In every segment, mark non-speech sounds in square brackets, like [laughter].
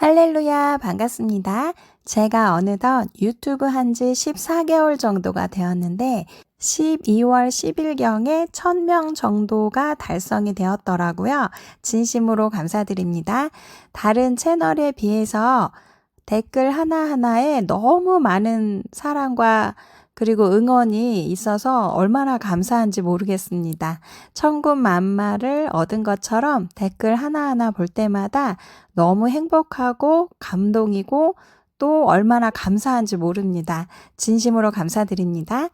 할렐루야, 반갑습니다. 제가 어느덧 유튜브 한 지 14개월 정도가 되었는데, 12월 10일경에 1000명 정도가 달성이 되었더라고요. 진심으로 감사드립니다. 다른 채널에 비해서 댓글 하나하나에 너무 많은 사랑과 그리고 응원이 있어서 얼마나 감사한지 모르겠습니다. 천군 만마를 얻은 것처럼 댓글 하나하나 볼 때마다 너무 행복하고 감동이고 또 얼마나 감사한지 모릅니다. 진심으로 감사드립니다.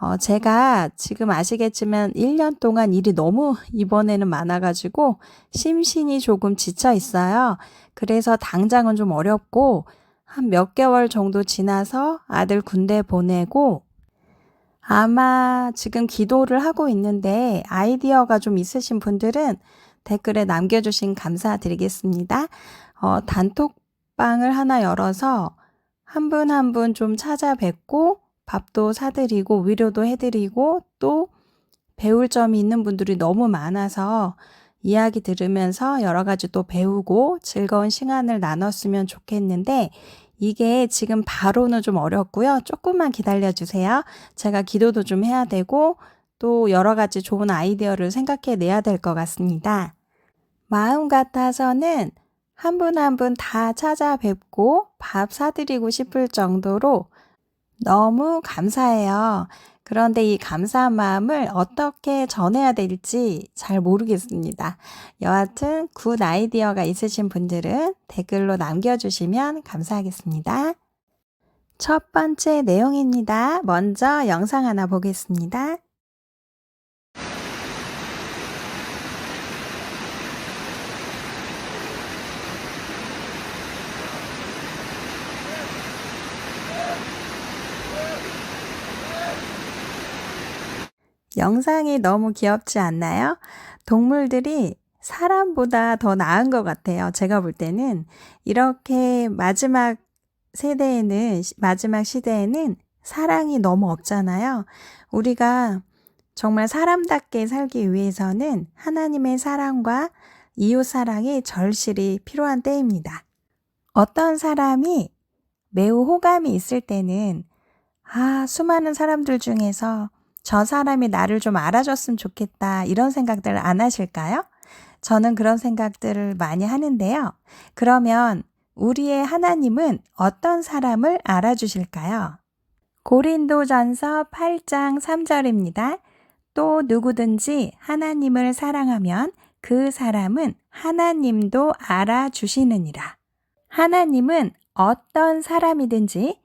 어, 제가 지금 아시겠지만 1년 동안 일이 너무 이번에는 많아가지고 심신이 조금 지쳐 있어요. 그래서 당장은 좀 어렵고 한 몇 개월 정도 지나서 아들 군대 보내고 아마 지금 기도를 하고 있는데 아이디어가 좀 있으신 분들은 댓글에 남겨주신 감사드리겠습니다. 어, 단톡방을 하나 열어서 한 분 한 분 좀 찾아뵙고 밥도 사드리고 위로도 해드리고 또 배울 점이 있는 분들이 너무 많아서 이야기 들으면서 여러 가지 또 배우고 즐거운 시간을 나눴으면 좋겠는데 이게 지금 바로는 좀 어렵고요. 조금만 기다려 주세요. 제가 기도도 좀 해야 되고 또 여러 가지 좋은 아이디어를 생각해 내야 될 것 같습니다. 마음 같아서는 한 분 한 분 다 찾아뵙고 밥 사드리고 싶을 정도로 너무 감사해요. 그런데 이 감사한 마음을 어떻게 전해야 될지 잘 모르겠습니다. 여하튼 굿 아이디어가 있으신 분들은 댓글로 남겨주시면 감사하겠습니다. 첫 번째 내용입니다. 먼저 영상 하나 보겠습니다. 영상이 너무 귀엽지 않나요? 동물들이 사람보다 더 나은 것 같아요. 제가 볼 때는 이렇게 마지막 세대에는, 마지막 시대에는 사랑이 너무 없잖아요. 우리가 정말 사람답게 살기 위해서는 하나님의 사랑과 이웃 사랑이 절실히 필요한 때입니다. 어떤 사람이 매우 호감이 있을 때는 아, 수많은 사람들 중에서 저 사람이 나를 좀 알아줬으면 좋겠다. 이런 생각들 안 하실까요? 저는 그런 생각들을 많이 하는데요. 그러면 우리의 하나님은 어떤 사람을 알아주실까요? 고린도전서 8장 3절입니다. 또 누구든지 하나님을 사랑하면 그 사람은 하나님도 알아주시느니라. 하나님은 어떤 사람이든지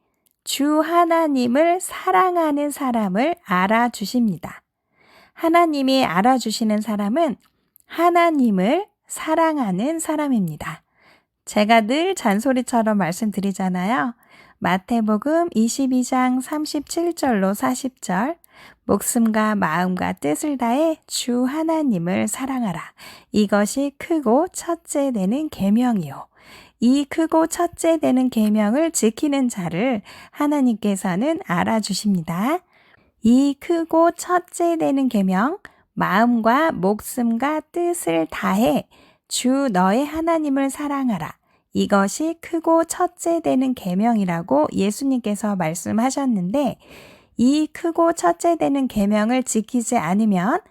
주 하나님을 사랑하는 사람을 알아주십니다. 하나님이 알아주시는 사람은 하나님을 사랑하는 사람입니다. 제가 늘 잔소리처럼 말씀드리잖아요. 마태복음 22장 37절로 40절 목숨과 마음과 뜻을 다해 주 하나님을 사랑하라. 이것이 크고 첫째 되는 계명이요. 이 크고 첫째 되는 계명을 지키는 자를 하나님께서는 알아주십니다. 이 크고 첫째 되는 계명, 마음과 목숨과 뜻을 다해 주 너의 하나님을 사랑하라. 이것이 크고 첫째 되는 계명이라고 예수님께서 말씀하셨는데 이 크고 첫째 되는 계명을 지키지 않으면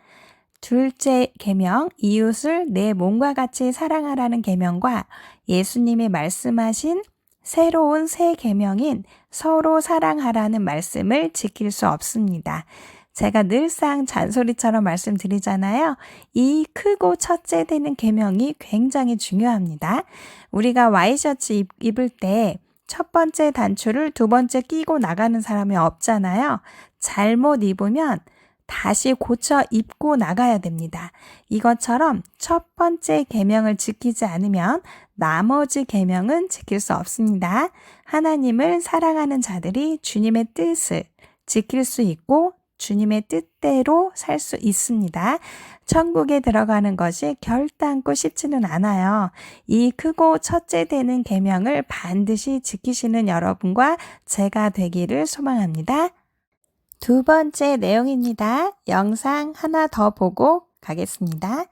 둘째 계명 이웃을 내 몸과 같이 사랑하라는 계명과 예수님이 말씀하신 새로운 새 계명인 서로 사랑하라는 말씀을 지킬 수 없습니다. 제가 늘상 잔소리처럼 말씀드리잖아요. 이 크고 첫째 되는 계명이 굉장히 중요합니다. 우리가 와이셔츠 입을 때 첫 번째 단추를 두 번째 끼고 나가는 사람이 없잖아요. 잘못 입으면 다시 고쳐 입고 나가야 됩니다. 이것처럼 첫 번째 계명을 지키지 않으면 나머지 계명은 지킬 수 없습니다. 하나님을 사랑하는 자들이 주님의 뜻을 지킬 수 있고 주님의 뜻대로 살 수 있습니다. 천국에 들어가는 것이 결단코 쉽지는 않아요. 이 크고 첫째 되는 계명을 반드시 지키시는 여러분과 제가 되기를 소망합니다. 두 번째 내용입니다. 영상 하나 더 보고 가겠습니다.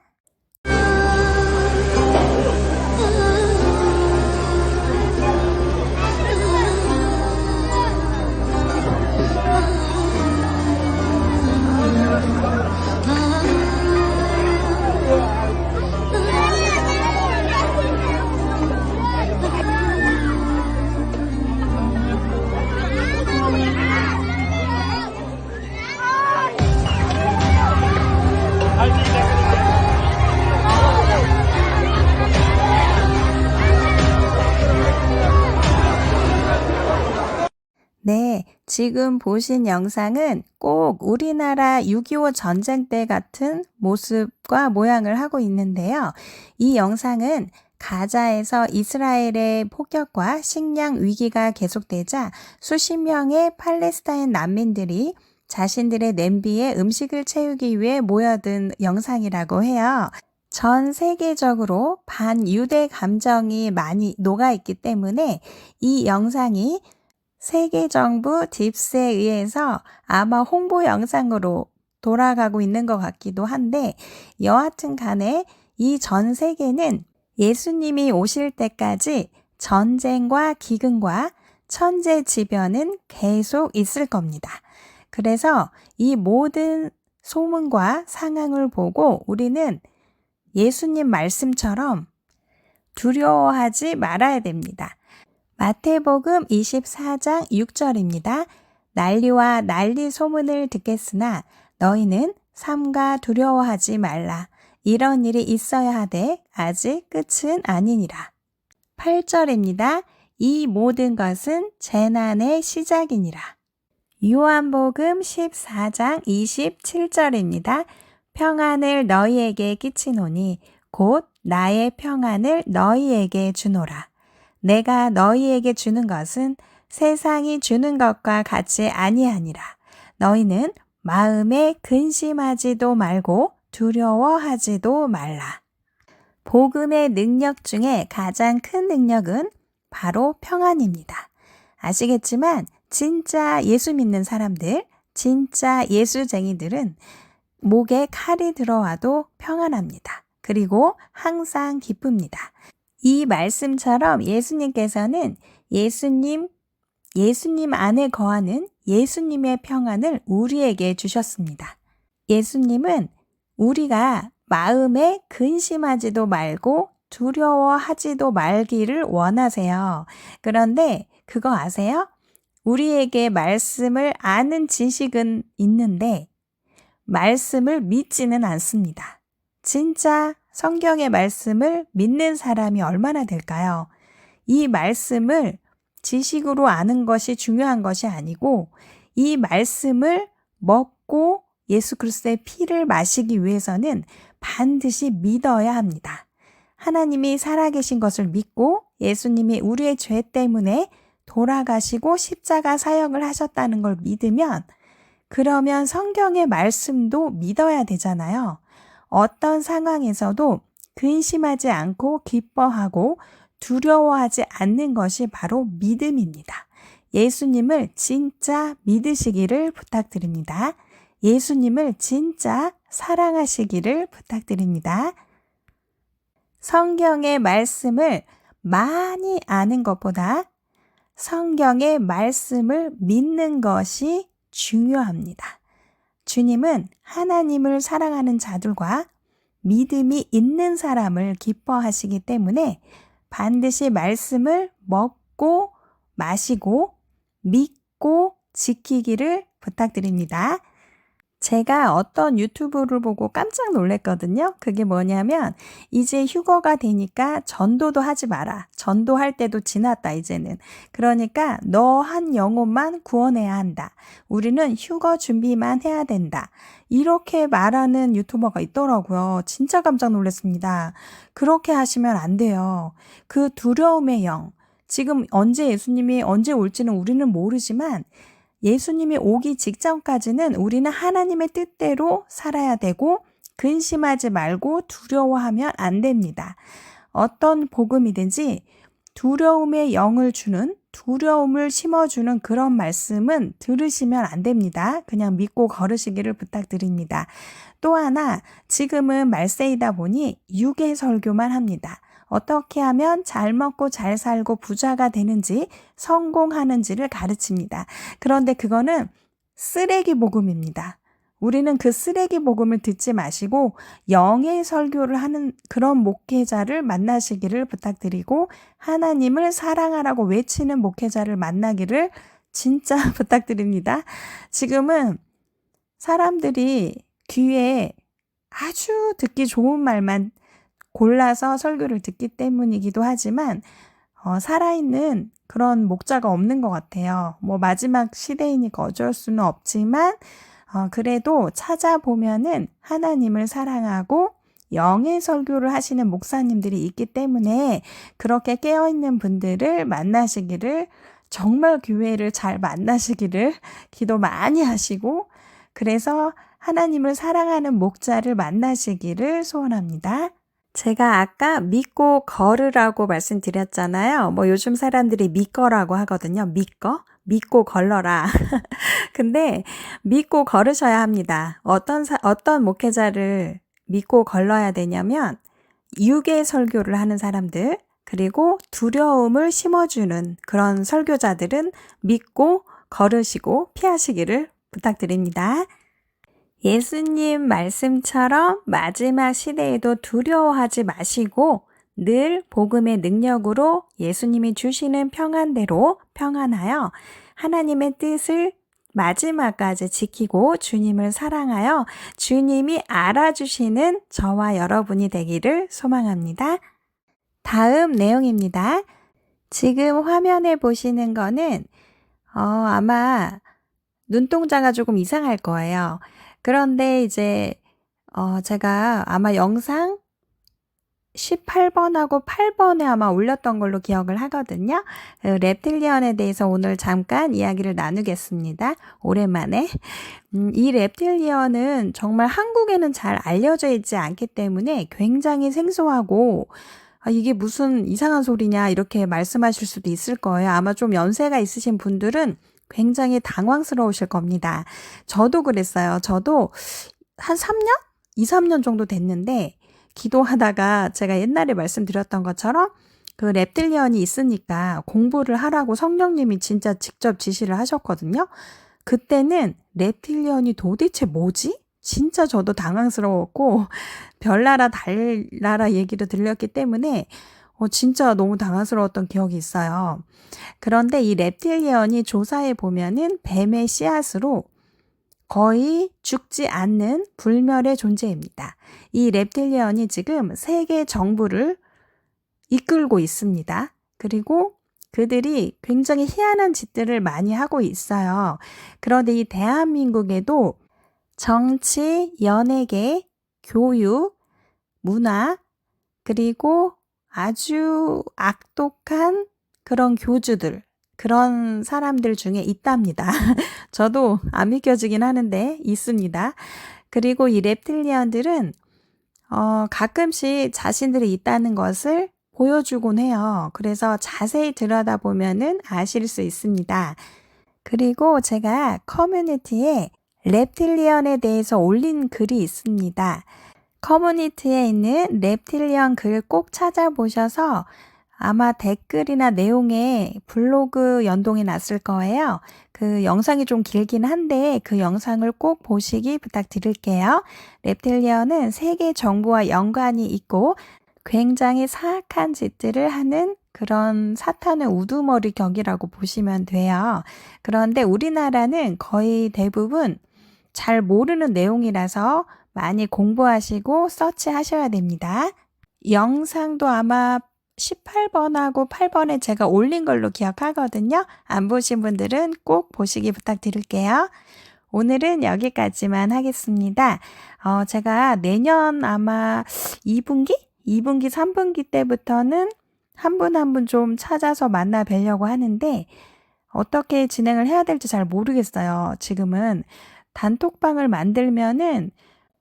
지금 보신 영상은 꼭 우리나라 6.25 전쟁 때 같은 모습과 모양을 하고 있는데요. 이 영상은 가자에서 이스라엘의 폭격과 식량 위기가 계속되자 수십 명의 팔레스타인 난민들이 자신들의 냄비에 음식을 채우기 위해 모여든 영상이라고 해요. 전 세계적으로 반유대 감정이 많이 녹아 있기 때문에 이 영상이 세계 정부 딥스에 의해서 아마 홍보 영상으로 돌아가고 있는 것 같기도 한데 여하튼 간에 이 전 세계는 예수님이 오실 때까지 전쟁과 기근과 천재지변은 계속 있을 겁니다. 그래서 이 모든 소문과 상황을 보고 우리는 예수님 말씀처럼 두려워하지 말아야 됩니다. 마태복음 24장 6절입니다. 난리와 난리 소문을 듣겠으나 너희는 삼가 두려워하지 말라. 이런 일이 있어야 하되 아직 끝은 아니니라. 8절입니다. 이 모든 것은 재난의 시작이니라. 요한복음 14장 27절입니다. 평안을 너희에게 끼치노니 곧 나의 평안을 너희에게 주노라. 내가 너희에게 주는 것은 세상이 주는 것과 같이 아니하니라. 너희는 마음에 근심하지도 말고 두려워하지도 말라. 복음의 능력 중에 가장 큰 능력은 바로 평안입니다. 아시겠지만 진짜 예수 믿는 사람들, 진짜 예수쟁이들은 목에 칼이 들어와도 평안합니다. 그리고 항상 기쁩니다. 이 말씀처럼 예수님께서는 예수님, 예수님 안에 거하는 예수님의 평안을 우리에게 주셨습니다. 예수님은 우리가 마음에 근심하지도 말고 두려워하지도 말기를 원하세요. 그런데 그거 아세요? 우리에게 말씀을 아는 지식은 있는데 말씀을 믿지는 않습니다. 진짜 성경의 말씀을 믿는 사람이 얼마나 될까요? 이 말씀을 지식으로 아는 것이 중요한 것이 아니고 이 말씀을 먹고 예수 그리스도의 피를 마시기 위해서는 반드시 믿어야 합니다. 하나님이 살아계신 것을 믿고 예수님이 우리의 죄 때문에 돌아가시고 십자가 사역을 하셨다는 걸 믿으면 그러면 성경의 말씀도 믿어야 되잖아요. 어떤 상황에서도 근심하지 않고 기뻐하고 두려워하지 않는 것이 바로 믿음입니다. 예수님을 진짜 믿으시기를 부탁드립니다. 예수님을 진짜 사랑하시기를 부탁드립니다. 성경의 말씀을 많이 아는 것보다 성경의 말씀을 믿는 것이 중요합니다. 주님은 하나님을 사랑하는 자들과 믿음이 있는 사람을 기뻐하시기 때문에 반드시 말씀을 먹고 마시고 믿고 지키기를 부탁드립니다. 제가 어떤 유튜브를 보고 깜짝 놀랐거든요. 그게 뭐냐면, 이제 휴거가 되니까 전도도 하지 마라. 전도할 때도 지났다, 이제는. 그러니까 너 한 영혼만 구원해야 한다. 우리는 휴거 준비만 해야 된다. 이렇게 말하는 유튜버가 있더라고요. 진짜 깜짝 놀랐습니다. 그렇게 하시면 안 돼요. 그 두려움의 영. 지금 언제 예수님이 언제 올지는 우리는 모르지만, 예수님이 오기 직전까지는 우리는 하나님의 뜻대로 살아야 되고 근심하지 말고 두려워하면 안 됩니다. 어떤 복음이든지 두려움의 영을 주는 두려움을 심어주는 그런 말씀은 들으시면 안 됩니다. 그냥 믿고 걸으시기를 부탁드립니다. 또 하나, 지금은 말세이다 보니 유괴 설교만 합니다. 어떻게 하면 잘 먹고 잘 살고 부자가 되는지 성공하는지를 가르칩니다. 그런데 그거는 쓰레기 복음입니다. 우리는 그 쓰레기 복음을 듣지 마시고 영의 설교를 하는 그런 목회자를 만나시기를 부탁드리고 하나님을 사랑하라고 외치는 목회자를 만나기를 진짜 [laughs] 부탁드립니다. 지금은 사람들이 귀에 아주 듣기 좋은 말만 골라서 설교를 듣기 때문이기도 하지만 어, 살아있는 그런 목자가 없는 것 같아요. 뭐 마지막 시대이니까 어쩔 수는 없지만 어, 그래도 찾아보면은 하나님을 사랑하고 영의 설교를 하시는 목사님들이 있기 때문에 그렇게 깨어있는 분들을 만나시기를 정말 교회를 잘 만나시기를 기도 많이 하시고 그래서 하나님을 사랑하는 목자를 만나시기를 소원합니다. 제가 아까 믿고 걸으라고 말씀드렸잖아요. 뭐 요즘 사람들이 믿거라고 하거든요. 믿거? 믿고 걸러라. [laughs] 근데 믿고 걸으셔야 합니다. 어떤 사, 어떤 목회자를 믿고 걸러야 되냐면 유괴 설교를 하는 사람들 그리고 두려움을 심어주는 그런 설교자들은 믿고 걸으시고 피하시기를 부탁드립니다. 예수님 말씀처럼 마지막 시대에도 두려워하지 마시고 늘 복음의 능력으로 예수님이 주시는 평안대로 평안하여 하나님의 뜻을 마지막까지 지키고 주님을 사랑하여 주님이 알아주시는 저와 여러분이 되기를 소망합니다. 다음 내용입니다. 지금 화면에 보시는 거는 어, 아마 눈동자가 조금 이상할 거예요. 그런데 이제 어, 제가 아마 영상 18번하고 8번에 아마 올렸던 걸로 기억을 하거든요. 그 reptilian에 대해서 오늘 잠깐 이야기를 나누겠습니다. 오랜만에. 음, 이 reptilian은 정말 한국에는 잘 알려져 있지 않기 때문에 굉장히 생소하고 아, 이게 무슨 이상한 소리냐 이렇게 말씀하실 수도 있을 거예요. 아마 좀 연세가 있으신 분들은 굉장히 당황스러우실 겁니다. 저도 그랬어요. 저도 한 3년? 2, 3년 정도 됐는데 기도하다가 제가 옛날에 말씀드렸던 것처럼 그 랩틸리언이 있으니까 공부를 하라고 성령님이 진짜 직접 지시를 하셨거든요. 그때는 랩틸리언이 도대체 뭐지? 진짜 저도 당황스러웠고 [laughs] 별나라 달나라 얘기를 들렸기 때문에 어, 진짜 너무 당황스러웠던 기억이 있어요. 그런데 이 랩틸리언이 조사해 보면은 뱀의 씨앗으로 거의 죽지 않는 불멸의 존재입니다. 이 reptilian이 지금 세계 정부를 이끌고 있습니다. 그리고 그들이 굉장히 희한한 짓들을 많이 하고 있어요. 그런데 이 대한민국에도 정치, 연예계, 교육, 문화, 그리고 아주 악독한 그런 교주들, 그런 사람들 중에 있답니다. [laughs] 저도 안 믿겨지긴 하는데 있습니다. 그리고 이 reptilian들은 어, 가끔씩 자신들이 있다는 것을 보여주곤 해요. 그래서 자세히 들여다보면은 아실 수 있습니다. 그리고 제가 커뮤니티에 reptilian에 대해서 올린 글이 있습니다. 커뮤니티에 있는 reptilian 글꼭 찾아보셔서 아마 댓글이나 내용에 블로그 연동이 났을 거예요. 그 영상이 좀 길긴 한데 그 영상을 꼭 보시기 부탁드릴게요. reptilian은 세계 정부와 연관이 있고 굉장히 사악한 짓들을 하는 그런 사탄의 우두머리 격이라고 보시면 돼요. 그런데 우리나라는 거의 대부분 잘 모르는 내용이라서 많이 공부하시고 서치하셔야 됩니다. 영상도 아마 18번하고 8번에 제가 올린 걸로 기억하거든요. 안 보신 분들은 꼭 보시기 부탁드릴게요. 오늘은 여기까지만 하겠습니다. 어, 제가 내년 아마 2분기? 2분기, 3분기 때부터는 한 분 한 분 좀 찾아서 만나 뵈려고 하는데 어떻게 진행을 해야 될지 잘 모르겠어요. 지금은 단톡방을 만들면은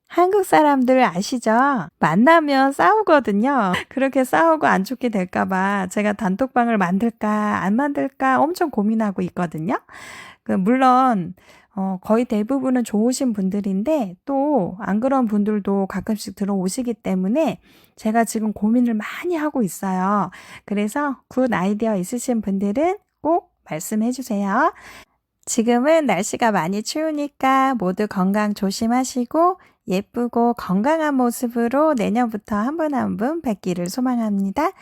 한국 사람들 아시죠? 만나면 싸우거든요. 그렇게 싸우고 안 좋게 될까봐 제가 단톡방을 만들까, 안 만들까 엄청 고민하고 있거든요. 그 물론, 어, 거의 대부분은 좋으신 분들인데 또 안 그런 분들도 가끔씩 들어오시기 때문에 제가 지금 고민을 많이 하고 있어요. 그래서 굿 아이디어 있으신 분들은 꼭 말씀해 주세요. 지금은 날씨가 많이 추우니까 모두 건강 조심하시고 예쁘고 건강한 모습으로 내년부터 한 분 한 분 뵙기를 소망합니다.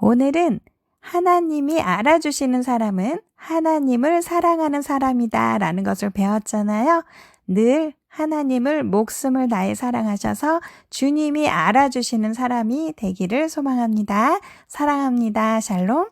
오늘은 하나님이 알아주시는 사람은 하나님을 사랑하는 사람이다 라는 것을 배웠잖아요. 늘 하나님을 목숨을 다해 사랑하셔서 주님이 알아주시는 사람이 되기를 소망합니다. 사랑합니다. 샬롬.